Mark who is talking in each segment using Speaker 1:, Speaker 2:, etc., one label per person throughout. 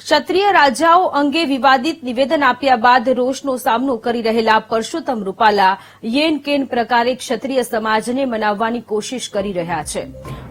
Speaker 1: ક્ષત્રિય રાજાઓ અંગે વિવાદિત નિવેદન આપ્યા બાદ રોષનો સામનો કરી રહેલા પરસોત્તમ રૂપાલા યેન કેન પ્રકારે ક્ષત્રિય સમાજને મનાવવાની કોશિશ કરી રહ્યા છે.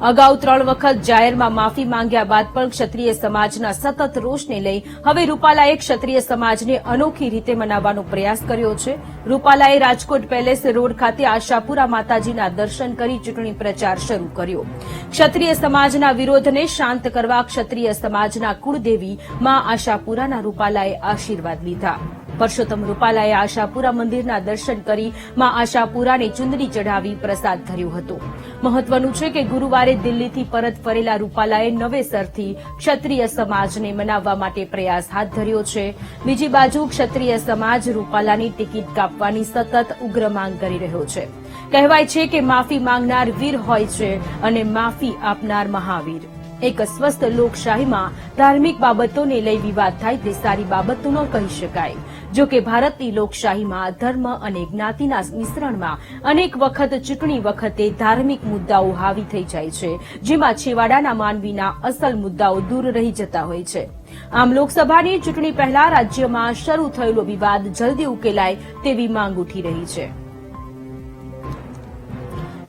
Speaker 1: અગાઉ ત્રણ વખત જાહેરમાં માફી માંગ્યા બાદ પણ ક્ષત્રિય સમાજના સતત રોષને લઈ હવે રૂપાલાએ ક્ષત્રિય સમાજને અનોખી રીતે મનાવવાનો પ્રયાસ કર્યો છે. રૂપાલાએ રાજકોટ પેલેસ રોડ ખાતે આશાપુરા માતાજીના દર્શન કરી ચૂંટણી પ્રચાર શરૂ કર્યો. ક્ષત્રિય સમાજના વિરોધને શાંત કરવા ક્ષત્રિય સમાજના કુળદેવી માં આશાપુરાના રૂપાલાએ આશીર્વાદ લીધા. પરસોત્તમ રૂપાલાએ આશાપુરા મંદિરના દર્શન કરી માં આશાપુરાને ચુંદડી ચઢાવી પ્રસાદ ધર્યો હતો. મહત્વનું છે કે ગુરુવારે દિલ્હીથી પરત ફરેલા રૂપાલાએ નવેસરથી ક્ષત્રિય સમાજને મનાવવા માટે પ્રયાસ હાથ ધર્યો છે. બીજી બાજુ ક્ષત્રિય સમાજ રૂપાલાની ટિકિટ કાપવાની સતત ઉગ્ર માંગ કરી રહ્યો છે. કહેવાય છે કે માફી માંગનાર વીર હોય છે અને માફી આપનાર મહાવીર. એક સ્વસ્થ લોકશાહીમાં ધાર્મિક બાબતોને લઈ વિવાદ થાય તે સારી બાબત ન કહી શકાય. જો કે ભારતની લોકશાહીમાં ધર્મ અને જ્ઞાતિના મિશ્રણમાં અનેક વખત ચૂંટણી વખતે ધાર્મિક મુદ્દાઓ હાવી થઈ જાય છે, જેમાં છેવાડાના માનવીના અસલ મુદ્દાઓ દૂર રહી જતા હોય છે. આમ લોકસભાની ચૂંટણી પહેલા રાજ્યમાં શરૂ થયેલો વિવાદ જલ્દી ઉકેલાય તેવી માંગ ઉઠી રહી છે.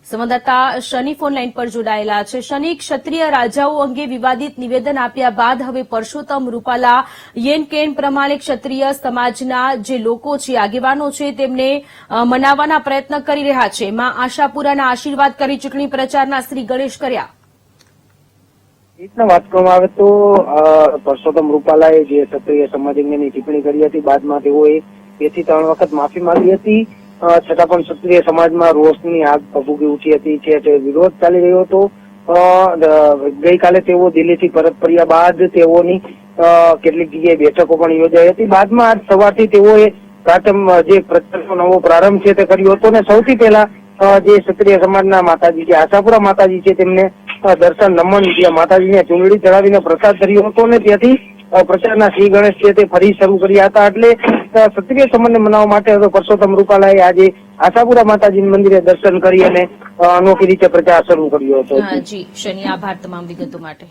Speaker 1: સંવાદદાતા શનિ ફોન પર જોડાયેલા છે. શનિ, ક્ષત્રિય રાજાઓ અંગે વિવાદિત નિવેદન આપ્યા બાદ હવે પરસોત્તમ રૂપાલા યેન પ્રમાણે ક્ષત્રિય સમાજના જે લોકો છે, આગેવાનો છે, તેમને મનાવવાના પ્રયત્ન કરી રહ્યા છે. માં આશાપુરાના આશીર્વાદ કરી ચૂંટણી પ્રચારના શ્રી ગણેશ કર્યા.
Speaker 2: રીતના વાત કરવામાં આવે તો પરસોત્તમ રૂપાલાએ જે ક્ષત્રિય સમાજ અંગેની ટિપ્પણી કરી હતી, બાદમાં તેઓએ બેથી ત્રણ વખત માફી માંગી હતી. છતાં પણ ક્ષત્રિય સમાજમાં રોષની આગ ભભૂકી ઉઠી હતી છે વિરોધ ચાલી રહ્યો હતો. ગઈકાલે તેઓ દિલ્હીથી પરત ફર્યા બાદ તેઓની કેટલીક જગ્યાએ બેઠકો પણ યોજાઈ હતી. બાદમાં આજ સવારથી તેઓએ પ્રથમ, જે પ્રચારનો નવો પ્રારંભ છે તે કર્યો હતો અને સૌથી પહેલા જે ક્ષત્રિય સમાજના માતાજી છે, આશાપુરા માતાજી છે, તેમને દર્શન નમન જ્યાં માતાજીને ચૂંટણી ચડાવીને પ્રસાદ ધર્યો હતો અને ત્યાંથી પ્રચારના શ્રી ગણેશ છે તે ફરી શરૂ કર્યા હતા. એટલે ક્ષત્રિય સંબંધ મનાવવા માટે હવે પરસોત્તમ રૂપાલાએ આજે આશાપુરા માતાજી મંદિરે દર્શન કરી અને અનોખી રીતે પ્રચાર શરૂ કર્યો હતો.
Speaker 1: જી. શનિ આભાર તમામ વિગતો માટે.